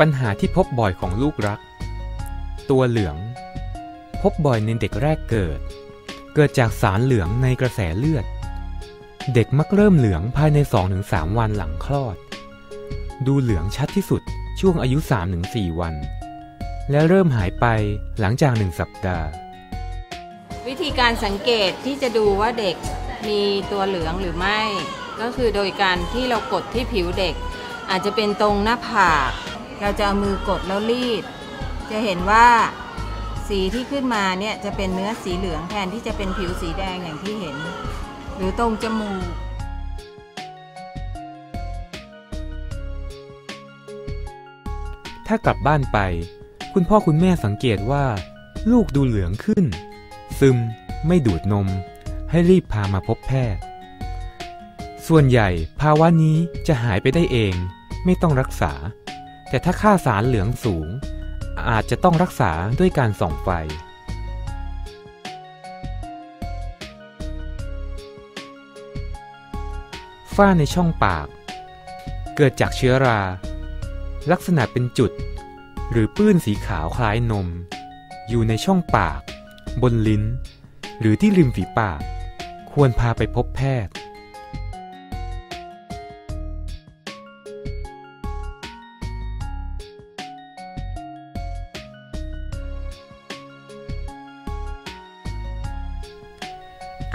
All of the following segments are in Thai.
ปัญหาที่พบบ่อยของลูกรัก ตัวเหลือง พบบ่อยในเด็กแรกเกิด เกิดจากสารเหลืองในกระแสเลือด เด็กมักเริ่มเหลืองภายใน 2-3 วันหลังคลอด ดูเหลืองชัดที่สุดช่วงอายุ 3-4 วัน และเริ่มหายไปหลังจากหนึ่งสัปดาห์ วิธีการสังเกตที่จะดูว่าเด็กมีตัวเหลืองหรือไม่ ก็คือโดยการที่เรากดที่ผิวเด็ก อาจจะเป็นตรงหน้าผาก เราจะเอามือกดแล้วรีด จะเห็นว่าสีที่ขึ้นมาเนี่ยจะเป็นเนื้อสีเหลืองแทนที่จะเป็นผิวสีแดงอย่างที่เห็น หรือตรงจมูกถ้ากลับบ้านไป คุณพ่อคุณแม่สังเกตว่า ลูกดูเหลืองขึ้น ซึมไม่ดูดนม ให้รีบพามาพบแพทย์ ส่วนใหญ่ภาวะนี้จะหายไปได้เอง ไม่ต้องรักษา แต่ถ้าค่าสารเหลืองสูง อาจจะต้องรักษาด้วยการส่องไฟ ฝ้าในช่องปาก เกิดจากเชื้อรา ลักษณะเป็นจุด หรือปื้นสีขาวคล้ายนม อยู่ในช่องปาก บนลิ้น หรือที่ริมฝีปาก ควรพาไปพบแพทย์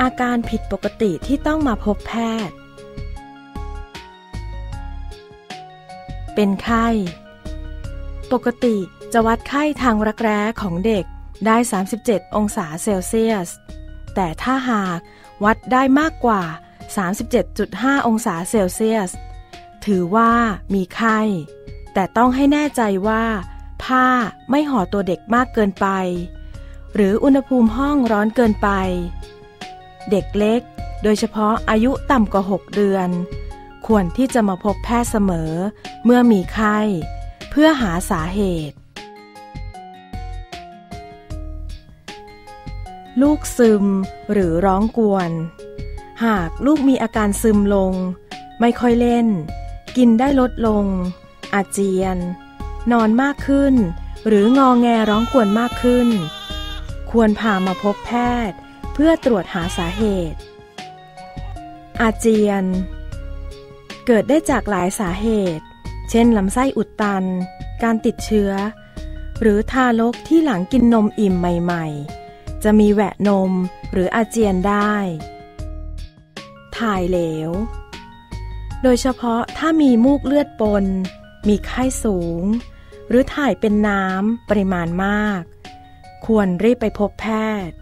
อาการผิดปกติที่ต้องมาพบแพทย์ เป็นไข้ ปกติจะวัดไข้ทางรักแร้ของเด็กได้ 37 องศาเซลเซียส แต่ถ้าหากวัดได้มากกว่า 37.5 องศาเซลเซียส ถือว่ามีไข้ แต่ต้องให้แน่ใจว่า ผ้าไม่ห่อตัวเด็กมากเกินไป หรืออุณหภูมิห้องร้อนเกินไป เด็กเล็ก โดยเฉพาะอายุต่ำกว่า 6 เดือน ควรที่จะมาพบแพทย์เสมอ เมื่อมีไข้ เพื่อหาสาเหตุ ลูกซึมหรือร้องกวน หากลูกมีอาการซึมลง ไม่ค่อยเล่น กินได้ลดลง อาเจียน นอนมากขึ้น หรืองอแงร้องกวนมากขึ้น ควรพามาพบแพทย์ เพื่อตรวจหาสาเหตุ อาเจียน เกิดได้จากหลายสาเหตุ เช่นลำไส้อุดตัน การติดเชื้อ หรือทารกที่หลังกินนมอิ่มใหม่ ๆ จะมีแหวะนมหรืออาเจียนได้ ถ่ายเหลว โดยเฉพาะถ้ามีมูกเลือดปน มีไข้สูง หรือถ่ายเป็นน้ำปริมาณมาก ควรรีบไปพบแพทย์